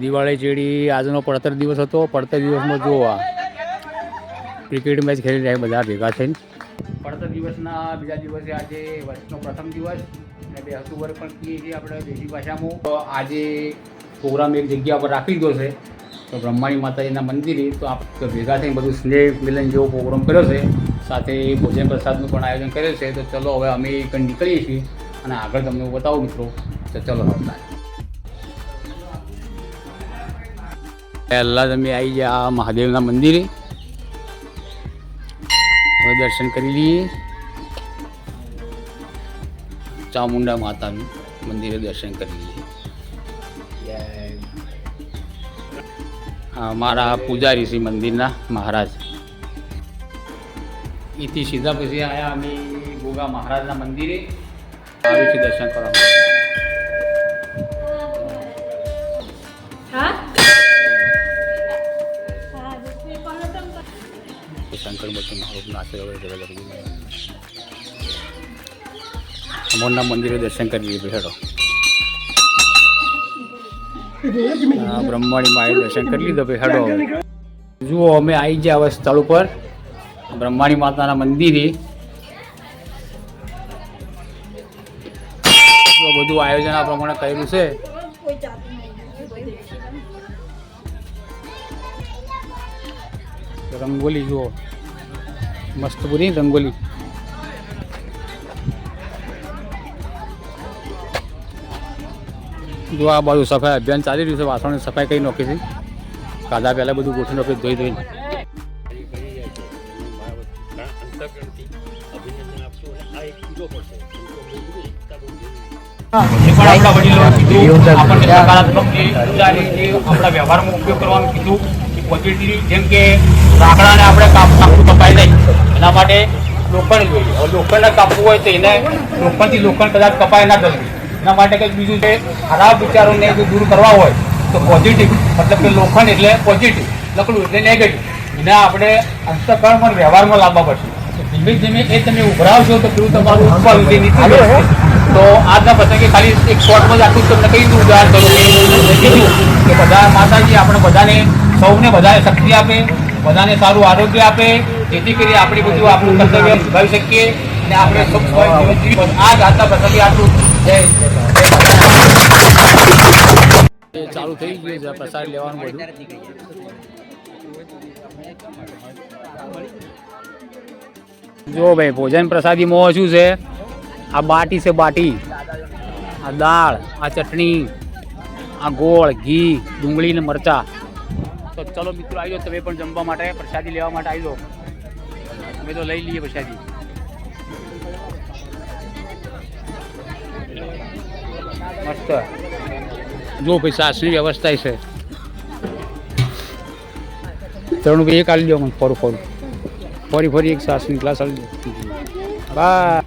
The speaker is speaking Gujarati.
દિવાળી ચેડી આજનો પડતર દિવસ હતો. પડતર દિવસમાં જો આ. ક્રિકેટ મેચ ખેલી રહ્યા બધા ભેગા થઈને. પડતર દિવસના બીજા દિવસે આજે વર્ષનો પ્રથમ દિવસ અને બે અક્ટોબર પણ કહીએ છીએ આપણે દેશી ભાષામાં. આજે પ્રોગ્રામ એક જગ્યા પર રાખી દીધો છે. તો બ્રહ્માણી માતાજીના મંદિરે તો આપ ભેગા થઈને બધું સ્નેહ મિલન જેવો પ્રોગ્રામ કર્યો છે. સાથે ભોજન પ્રસાદનું પણ આયોજન કર્યું છે. તો ચલો હવે અમે કંઈ નીકળીએ છીએ અને આગળ તમને બતાવું મિત્રો. તો ચલો આવતા પહેલાં તમે આવી ગયા મહાદેવના મંદિરે હવે દર્શન કરી લઈએ ચામુંડા માતાનું મંદિરે દર્શન કરી લઈએ હા મારા પૂજારી છે મંદિરના મહારાજ એથી સીધા પછી આવ્યા અમે ગોગા મહારાજના મંદિરે આવ્યું છે દર્શન કરવા શંકર મહારૂપના આશીર્વાદ અમરના મંદિરે દર્શન કરી હેડો. બ્રહ્માણી માએ દર્શન કરી લીધો, ભાઈ જુઓ, અમે આવી ગયા હવે સ્થળ ઉપર, બ્રહ્માણી માતાના મંદિરે. બધું આયોજન આ પ્રમાણે કરેલું છે. રંગોલી જુઓ. મસ્ત પૂરી રંગોલી. જો આ બાજુ સફાઈ અભિયાન ચાલી રહ્યું છે વાસણની સફાઈ કરી નાખી છે? કાદા પહેલાં બધું ગોઠવી નાખી ધોઈ ધોઈને. જે આપણા આપણા વ્યવહારમાં ઉપયોગ કરવાનું કીધું. પોઝિટિવ જેમ કે લાકડાને આપણે કાપ કાપવું કપાય નહીં. એના માટે લોખંડ જોઈએ. હવે લોખંડને કાપવું હોય તો એને લોખંડથી લોખંડ કદાચ કપાય ના જલ્દી. એના માટે કંઈક બીજું છે, ખરાબ વિચારોને જો દૂર કરવા હોય, તો પોઝિટિવ મતલબ કે લોખંડ એટલે પોઝિટિવ લકડું એટલે નેગેટિવ એને આપણે અંતકરણમાં વ્યવહારમાં લાવવા પડશે. ધીમે ધીમે એ તમે ઉભરાવશો તો પેલું તમારું ઉપર સુધી નીચે જશે. તો આજના પ્રસંગે ખાલી એક શોર્ટમાં જ આટલું તમને કહી દઉં, ઉદાહરણ કરું કે બધા માતાજી, આપણે બધાને સૌને બધાને શક્તિ આપે, બધાને સારું આરોગ્ય આપે. જેથી કરી આપણે બધું આપણું કર્તવ્ય નિભાવી શકીએ અને આપણે આ આજના પ્રસંગે આટલું જય ચાલુ થઈ ગયું છે, પ્રસાદ લેવાનું બધું. જો ભાઈ, ભોજન પ્રસાદીમાં શું છે. આ બાટી છે બાટી. આ દાળ, આ ચટણી, આ ગોળ, ઘી ડુંગળી ને મરચા. તો ચલો મિત્રો, આવી તમે પણ જમવા માટે, પ્રસાદી લેવા માટે આવી અમે તો લઈ લઈએ પ્રસાદી. મસ્ત. જો ભાઈ, સાસની વ્યવસ્થા છે. ત્રણ ભાઈ, એક આલી દો મને, ફરું ફરું. ફરી ફરી એક સાસની ગ્લાસ આલી દો બા